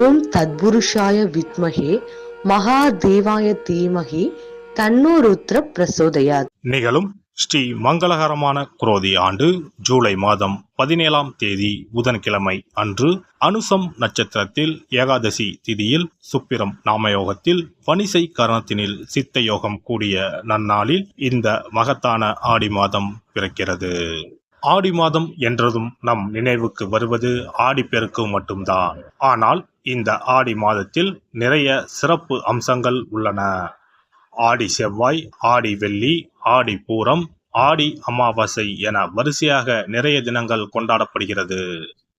ஓம் தத்புருஷாய வித்மகே மகாதேவாய தீமகி தன்னோருத்ர பிரசோதயா நிகழும் ஸ்ரீ மங்களகரமான குரோதி ஆண்டு ஜூலை மாதம் பதினேழாம் தேதி புதன்கிழமை அன்று அனுசம் நட்சத்திரத்தில் ஏகாதசி திதியில் சுப்பிரம் நாமயோகத்தில் பனிசை கரணத்தினில் சித்த யோகம் கூடிய நன்னாளில் இந்த மகத்தான ஆடி மாதம் பிறக்கிறது. ஆடி மாதம் என்றதும் நம் நினைவுக்கு வருவது ஆடிப்பெருக்கு மட்டும்தான். ஆனால் இந்த ஆடி மாதத்தில் நிறைய சிறப்பு அம்சங்கள் உள்ளன. ஆடி செவ்வாய் ஆடி வெள்ளி ஆடி பூரம் ஆடி அமாவாசை என வரிசையாக நிறைய தினங்கள் கொண்டாடப்படுகிறது.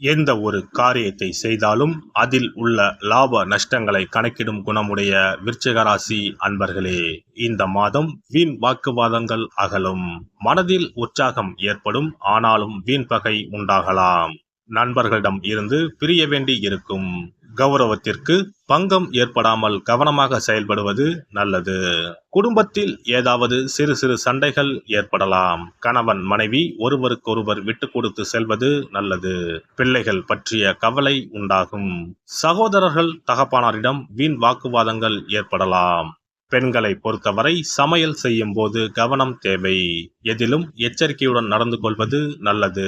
எந்த ஒரு காரியத்தை செய்தாலும் அதில் உள்ள லாப நஷ்டங்களை கணக்கிடும் குணமுடைய விருச்சிக ராசி அன்பர்களே இந்த மாதம் வீண் வாக்குவாதங்கள் அகலும். மனதில் உற்சாகம் ஏற்படும் ஆனாலும் வீண் பகை உண்டாகலாம். நண்பர்களிடம் இருந்து பிரிய வேண்டி இருக்கும். கௌரவத்திற்கு பங்கம் ஏற்படாமல் கவனமாக செயல்படுவது நல்லது. குடும்பத்தில் ஏதாவது சிறு சிறு சண்டைகள் ஏற்படலாம். கணவன் மனைவி ஒருவருக்கொருவர் விட்டு கொடுத்து செல்வது நல்லது. பிள்ளைகள் பற்றிய கவலை உண்டாகும். சகோதரர்கள் தகப்பானாரிடம் வீண் வாக்குவாதங்கள் ஏற்படலாம். பெண்களை பொறுத்தவரை சமையல் செய்யும் போது கவனம் தேவை. எதிலும் எச்சரிக்கையுடன் நடந்து கொள்வது நல்லது.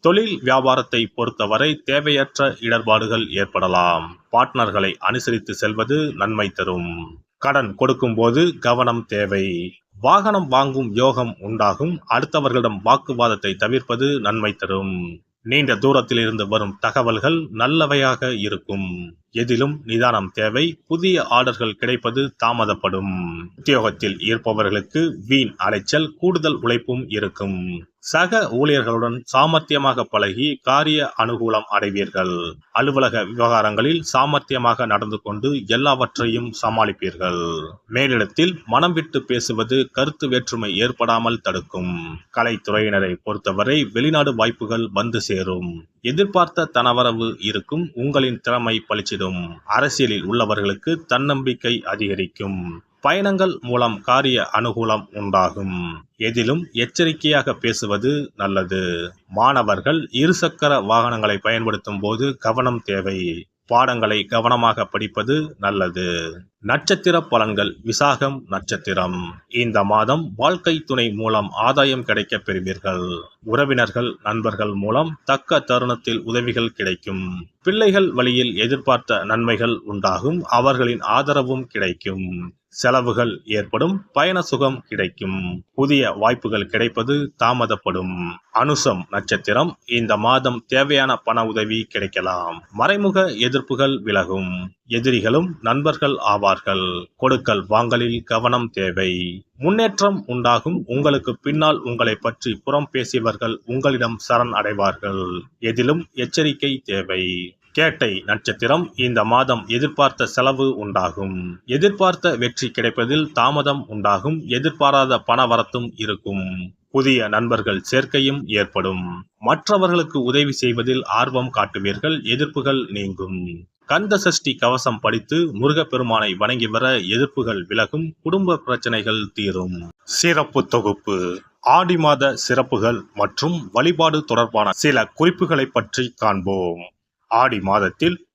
தொழில் வியாபாரத்தை பொறுத்தவரை தேவையற்ற இடர்பாடுகள் ஏற்படலாம். பார்ட்னர்களை அனுசரித்து செல்வது நன்மை தரும். கடன் கொடுக்கும்போது கவனம் தேவை. வாகனம் வாங்கும் யோகம் உண்டாகும். அடுத்தவர்களிடம் வாக்குவாதத்தை தவிர்ப்பது நன்மை தரும். நீண்ட தூரத்திலிருந்து வரும் தகவல்கள் நல்லவையாக இருக்கும். எதிலும் நிதானம் தேவை. புதிய ஆர்டர்கள் கிடைப்பது தாமதப்படும். உத்தியோகத்தில் இருப்பவர்களுக்கு வீண் அலைச்சல் கூடுதல் உழைப்பும் இருக்கும். சக ஊழியர்களுடன் சாமர்த்தியமாக பழகி காரிய அனுகூலம் அடைவீர்கள். அலுவலக விவகாரங்களில் சாமர்த்தியமாக நடந்து கொண்டு எல்லாவற்றையும் சமாளிப்பீர்கள். மேலிடத்தில் மனம் விட்டு பேசுவது கருத்து வேற்றுமை ஏற்படாமல் தடுக்கும். கலைத்துறையினரை பொறுத்தவரை வெளிநாடு வாய்ப்புகள் வந்து சேரும். எதிர்பார்த்த தனவரவு இருக்கும். உங்களின் திறமை பளிச்சிடும் அரசியலில் உள்ளவர்களுக்கு தன்னம்பிக்கை அதிகரிக்கும். பயணங்கள் மூலம் காரிய அனுகூலம் உண்டாகும். எதிலும் எச்சரிக்கையாக பேசுவது நல்லது. மாணவர்கள் இருசக்கர வாகனங்களை பயன்படுத்தும் போது கவனம் தேவை. பாடங்களை கவனமாக படிப்பது நல்லது. நட்சத்திர பலன்கள் விசாகம் நட்சத்திரம். இந்த மாதம் வாழ்க்கை துணை மூலம் ஆதாயம் கிடைக்க பெறுவீர்கள். உறவினர்கள் நண்பர்கள் மூலம் தக்க தருணத்தில் உதவிகள் கிடைக்கும். பிள்ளைகள் வழியில் எதிர்பார்த்த நன்மைகள் உண்டாகும். அவர்களின் ஆதரவும் கிடைக்கும். செலவுகள் ஏற்படும். பயண சுகம் கிடைக்கும். புதிய வாய்ப்புகள் கிடைப்பது தாமதப்படும். அனுசம் நட்சத்திரம். இந்த மாதம் தேவையான பண உதவி கிடைக்கலாம். மறைமுக எதிர்ப்புகள் விலகும். எதிரிகளும் நண்பர்கள் ஆவார்கள். கொடுக்கல் வாங்கலில் கவனம் தேவை. முன்னேற்றம் உண்டாகும். உங்களுக்கு பின்னால் உங்களை பற்றி புறம் பேசியவர்கள் உங்களிடம் சரண் அடைவார்கள். எதிலும் எச்சரிக்கை தேவை. கேட்டை நட்சத்திரம் இந்த மாதம் எதிர்பார்த்த செலவு உண்டாகும். எதிர்பார்த்த வெற்றி கிடைப்பதில் தாமதம் உண்டாகும். எதிர்பாராத பணவரத்தும் இருக்கும். புதிய நண்பர்கள் சேர்க்கையும் ஏற்படும். மற்றவர்களுக்கு உதவி செய்வதில் ஆர்வம் காட்டுவீர்கள். எதிர்ப்புகள் நீங்கும். கந்த சஷ்டி கவசம் படித்து முருகப்பெருமானை வணங்கி வர எதிர்ப்புகள் விலகும் குடும்ப பிரச்சனைகள் தீரும். சிறப்பு தொகுப்பு. ஆடி மாத சிறப்புகள் மற்றும் வழிபாடு தொடர்பான சில குறிப்புகளை பற்றி காண்போம். ஆடி மாதத்தில்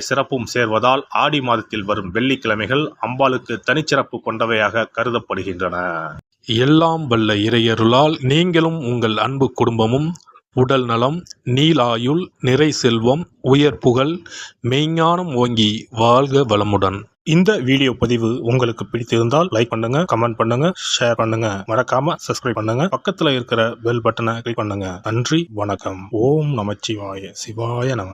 சிறப்பும் சேர்வதால் ஆடி மாதத்தில் வரும் வெள்ளிக்கிழமைகள் அம்பாளுக்கு தனிச்சிறப்பு கொண்டவையாக கருதப்படுகின்றன. எல்லாம் வல்ல இறையருளால் நீங்களும் உங்கள் அன்பு குடும்பமும் உடல் நலம் நீலாயுள் நிறை செல்வம் உயர் புகழ் மெய்ஞானம் ஓங்கி வாழ்க வளமுடன். இந்த வீடியோ பதிவு உங்களுக்கு பிடித்திருந்தால் லைக் பண்ணுங்க கமெண்ட் பண்ணுங்க ஷேர் பண்ணுங்க. மறக்காம சப்ஸ்கிரைப் பண்ணுங்க. பக்கத்துல இருக்கிற பெல் பட்டனை கிளிக் பண்ணுங்க. நன்றி வணக்கம். ஓம் நமச்சிவாய. சிவாய நம